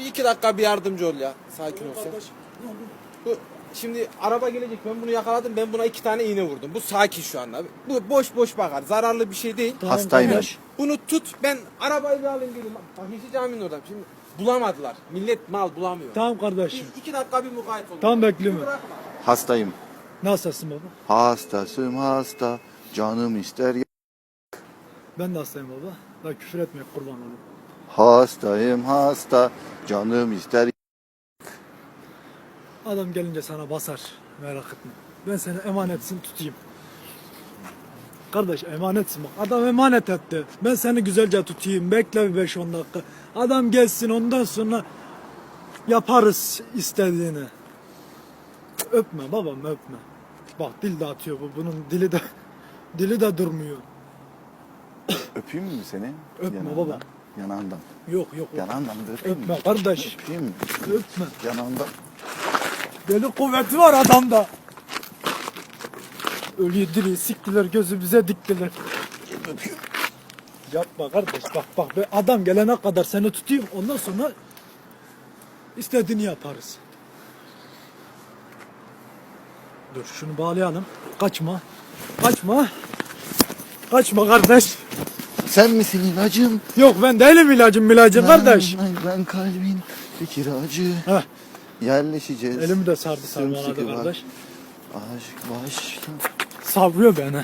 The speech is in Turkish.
Bir iki dakika bir yardımcı ol ya. Sakin ol sen. Bu şimdi araba gelecek ben bunu yakaladım ben buna iki tane iğne vurdum. Bu sakin şu anda. Bu boş boş bakar. Zararlı bir şey değil. Hastaymış. Bunu tut ben arabayı bir alayım geleyim. Bak Yeşil Cami'nin oradan. Şimdi bulamadılar. Millet mal bulamıyor. Tamam kardeşim. Bir, iki dakika bir mukayyet olun. Tamam, bekliyorum. Bırakma. Hastayım. Nasılsın baba? Hastasım hasta. Canım ister. Ben de hastayım baba. Daha küfür etmek kurban olayım. Hastayım hasta. Canım ister. Adam gelince sana basar. Merak etme. Ben seni emanetsin tutayım. Kardeş emanetsin bak. Adam emanet etti. Ben seni güzelce tutayım. Bekle bir 5-10 dakika. Adam gelsin ondan sonra yaparız istediğini. Öpme babam öpme. Bak dil de atıyor bu. Bunun dili de dili de durmuyor. Öpeyim mi seni? Öpme Yanağından. baba. Yanağından. Yok yok. Yanağından da öpeyim mi? Öpme kardeş. Öpeyim mi? Öpme. Yanağından. Deli kuvveti var adamda. Ölüyü diri siktiler gözü bize diktiler. Yapma kardeş bak bak be adam gelene kadar seni tutayım ondan sonra istediğini yaparız. Dur şunu bağlayalım. Kaçma. Kaçma. Kaçma kardeş. Sen misin ilacım? Yok ben değilim ilacım ilacım kardeş. Ben, ben kalbin bir kiracı. Heh, Yerleşeceğiz. elimi de sardı Sımsıkı var. kardeş. Aşk başta. Savrıyor beni.